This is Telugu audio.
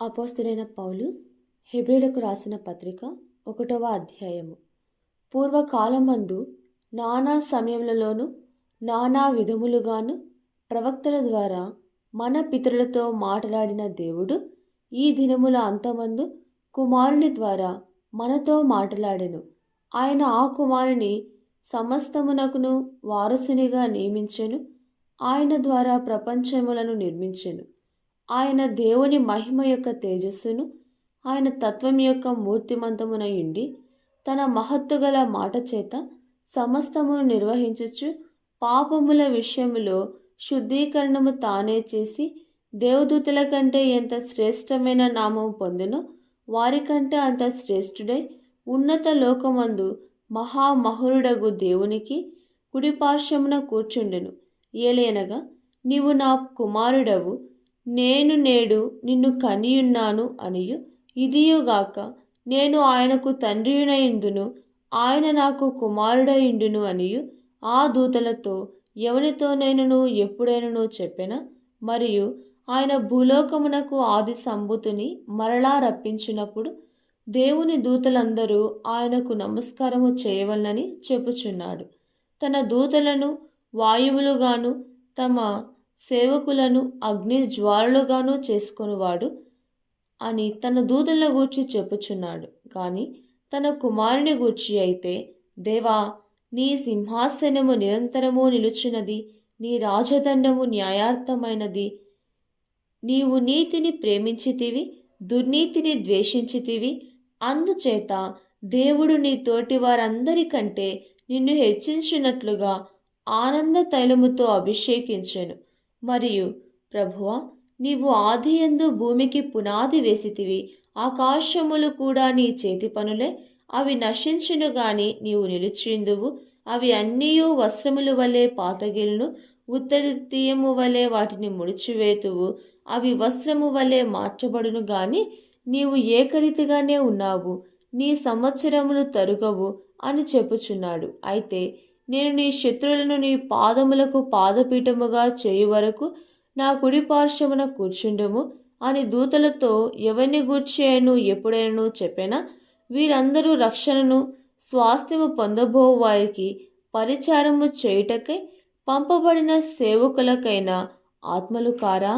అపోస్తుడైన పౌలు హెబ్రిలకు రాసిన పత్రిక ఒకటవ అధ్యాయము. పూర్వకాలమందు నానా సమయములలోను నానా విధములుగాను ప్రవక్తల ద్వారా మన పితరులతో మాట్లాడిన దేవుడు ఈ దినముల అంతమందు కుమారుని ద్వారా మనతో మాట్లాడెను. ఆయన ఆ కుమారుని సమస్తమునకును వారసునిగా నియమించెను. ఆయన ద్వారా ప్రపంచములను నిర్మించెను. ఆయన దేవుని మహిమ యొక్క తేజస్సును ఆయన తత్వం యొక్క మూర్తిమంతమున ఉండి తన మహత్తు గల మాట చేత సమస్తమును నిర్వహించుచు పాపముల విషయములో శుద్ధీకరణము తానే చేసి దేవదూతల కంటే ఎంత శ్రేష్టమైన నామము పొందినో వారికంటే అంత శ్రేష్ఠుడై ఉన్నత లోకమందు మహామహురుడగు దేవునికి కుడిపార్శ్వమున కూర్చుండెను. ఏలేనగా నీవు నా కుమారుడవు నేను నేడు నిన్ను కనియున్నాను అనియు. ఇదియుగాక నేను ఆయనకు తండ్రియునయుందును ఆయన నాకు కుమారుడయుండును అనియు. ఆ దూతలతో ఎవనితోనైనను ఎప్పుడైనను చెప్పెన? మరియు ఆయన భూలోకమునకు ఆది సంభూతుని మరలా రప్పించినప్పుడు దేవుని దూతలందరూ ఆయనకు నమస్కారము చేయవలనని చెప్పుచున్నాడు. తన దూతలను వాయువులుగాను తమ సేవకులను అగ్ని జ్వాలలుగాను చేసుకొనివాడు అని తన దూతల గూర్చి చెప్పుచున్నాడు. కానీ తన కుమారుని గూర్చి అయితే దేవా నీ సింహాసనము నిరంతరము నిలుచున్నది నీ రాజదండము న్యాయార్థమైనది. నీవు నీతిని ప్రేమించితివి దుర్నీతిని ద్వేషించితివి. అందుచేత దేవుడు నీ తోటి వారందరికంటే నిన్ను హెచ్చించినట్లుగా ఆనంద తైలముతో అభిషేకించెను. మరియు ప్రభువా నీవు ఆదియందు భూమికి పునాది వేసితివి. ఆకాశములు కూడా నీ చేతి పనులే. అవి నశించును గాని నీవు నిలిచిందువు అవి అన్నీయు వస్త్రములు వలె పాతగిల్ను ఉత్తరీయము వలె వాటిని ముడిచివేతువు. అవి వస్త్రము వలె మార్చబడును గాని నీవు ఏకరీతిగానే ఉన్నావు. నీ సంవత్సరములు తరుగవు అని చెప్పుచున్నాడు. అయితే నేను నీ శత్రువులను నీ పాదములకు పాదపీఠముగా చేయు వరకు నా కుడి పార్శ్వమున కూర్చుండము అని దూతలతో ఎవరిని గూర్చేయను ఎప్పుడైనను చెప్పినా? వీరందరూ రక్షణను స్వాస్థ్యము పొందబో వారికి పరిచారము చేయుటకై పంపబడిన సేవకులకైన ఆత్మలు కారా